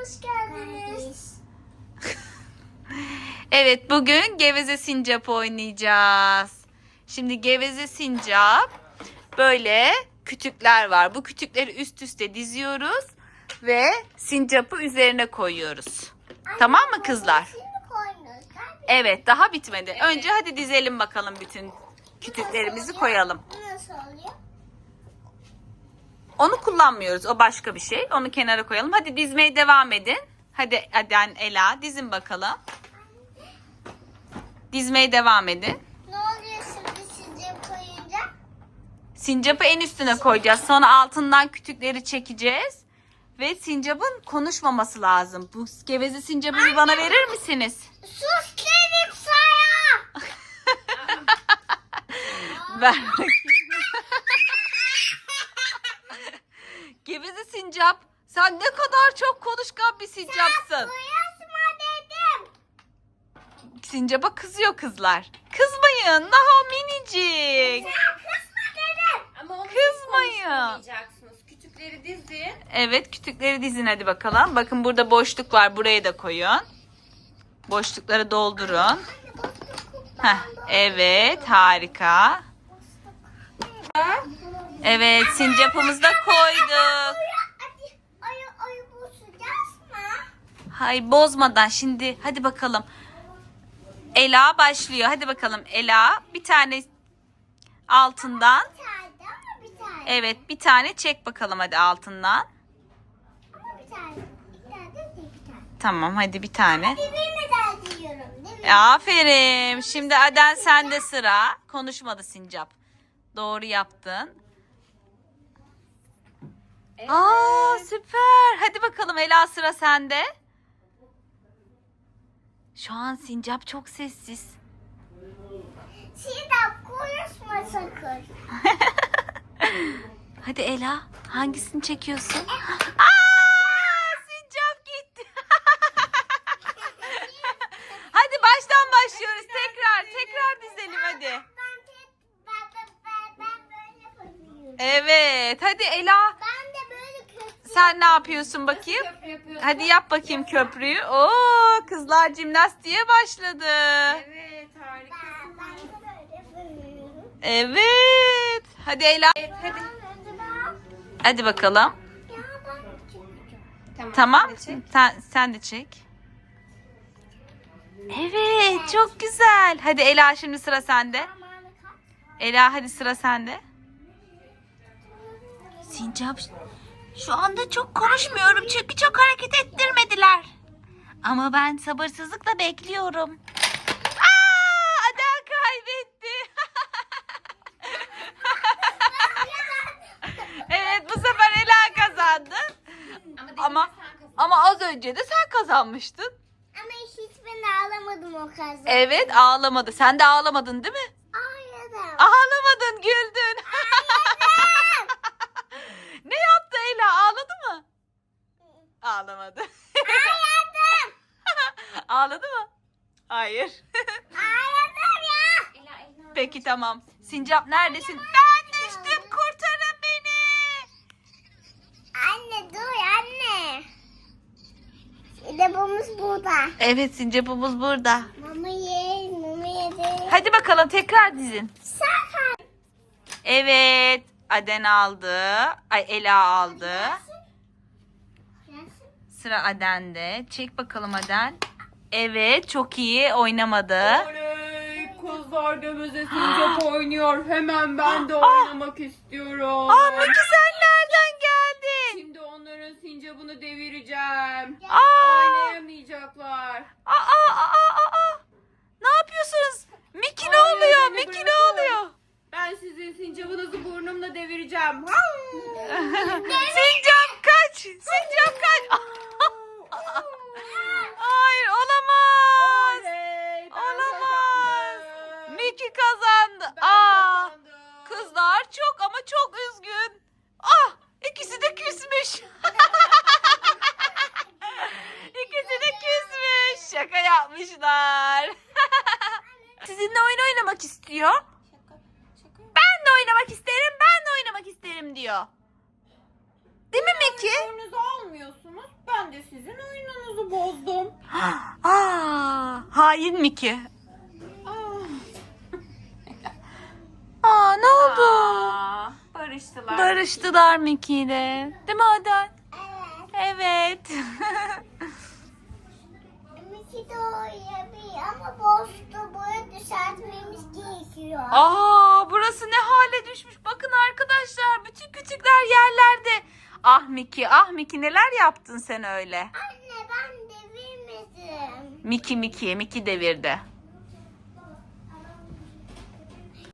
hoş geldiniz. Evet bugün geveze sincap oynayacağız. Şimdi geveze sincap böyle kütükler var. Bu kütükleri üst üste diziyoruz ve sincapı üzerine koyuyoruz. Tamam mı kızlar? Evet daha bitmedi. Önce hadi dizelim bakalım bütün kütüklerimizi koyalım. Nasıl oluyor? Onu kullanmıyoruz. O başka bir şey. Onu kenara koyalım. Hadi dizmeye devam edin. Hadi Aden Ela dizin bakalım. Dizmeye devam edin. Ne oluyor şimdi sizce koyunca? Sincapı en üstüne koyacağız. Sonra altından kütükleri çekeceğiz. Ve sincapın konuşmaması lazım. Bu geveze sincapı bir bana verir misiniz? Sus dedim sana. Ver bakayım. geveze sincap. Sen ne kadar çok konuşkan bir sincapsın. Koyasma dedim. Sincapa kızıyor kızlar. Kızmayın. Daha o minicik. Sen kızma dedim. Ama onu Kızmayın. konuşmayacaksınız. Küçükleri dizin. Evet kütükleri dizin hadi bakalım. Bakın burada boşluk var. Buraya da koyun. Boşlukları doldurun. Heh, evet harika. Evet sincapımızı da koyduk. Hadi ayı ayı bozacağız mı? Hay bozmadan şimdi hadi bakalım. Ela başlıyor. Hadi bakalım Ela bir tane altından. Bir tane ama bir tane. Evet bir tane çek bakalım hadi altından. Ama bir tane. Bir tane de değil bir tane. Tamam hadi bir tane. Birbirine de diyorum değil mi? Aferin. Şimdi Aden sende sıra. Konuşmadı sincap. Doğru yaptın. Aa süper. Hadi bakalım Ela sıra sende. Şu an sincap çok sessiz. Sinem konuşma sakın. Hadi Ela hangisini çekiyorsun? Aa sincap gitti. hadi baştan başlıyoruz. Tekrar tekrar dizelim hadi. Ben tek ben ben ben, ben böyle yapıyorum. Evet hadi Ela Ben de böyle kötü. Sen ne yapıyorsun bakayım? Köprü yapıyorsun. Hadi yap bakayım köprüyü. Oo kızlar jimnastiğe başladı. Evet harika. Ben, ben de böyle yapıyorum. Evet. Hadi Ela. Evet hadi. Bakalım. Ya ben çekeceğim. Tamam. Çek. Sen, sen de çek. Evet çok güzel. Hadi Ela şimdi sıra sende. Ela hadi sıra sende. Sincap şu anda çok konuşmuyorum çünkü çok hareket ettirmediler. Ama ben sabırsızlıkla bekliyorum. Aa, kaybetti. evet bu sefer Ela kazandı. Ama, Ama az önce de sen kazanmıştın. Ama hiç ben ağlamadım o kazan. Evet ağlamadı. Sen de ağlamadın değil mi? Ağladım. Ağlamadın, güldün. yaptı Ela? Ağladı mı? Ağlamadı. Ağladım. Ağladı mı? Hayır. Ağladım ya. Ela. Peki tamam. Sincap neredesin? Ben düştüm. Kurtarın beni. Anne dur anne. Sinemamız burada. Evet sincapımız burada. Mama ye, mama yedi. Hadi bakalım tekrar dizin. Sakar. Evet. Aden aldı. Ay Ela aldı. Sıra Aden'de. Çek bakalım Aden. Evet çok iyi oynamadı. Oley kızlar gömeze sincap oynuyor. Hemen ben de Ah. oynamak istiyorum. Aa Miki sen nereden geldin? Şimdi onların sincapını devireceğim. Aa! Oynayamayacaklar. Aa, aa, aa, aa. Ne yapıyorsunuz? Miki ne oluyor? beni Miki ne bırakın. Sizin sincapınızı burnumla devireceğim. Sincap kaç. Sincap kaç. Hayır olamaz. Oley, ben Olamaz. kazandım. Miki kazandı. Ben Aa, kazandım. kızlar çok ama çok üzgün. Ah ikisi de küsmüş. ikisi de küsmüş. Şaka yapmışlar. Sizinle oyun oynamak istiyor. Oynamak isterim, ben de oynamak isterim diyor. Değil mi Miki? Önünüze almıyorsunuz. Ben de sizin oyununuzu bozdum. Aa, hain Miki. Aa. Aa ne oldu? Aa, barıştılar. Barıştılar Miki ile. Değil mi Aden? Evet. Miki de oynayabilir ama bozdu. Burayı düzeltmemiz gerekiyor. Aa burası ne hale düşmüş. Bakın arkadaşlar bütün küçükler yerlerde. Ah Miki, ah Miki neler yaptın sen öyle? Anne ben devirmedim. Miki Miki, Miki devirdi.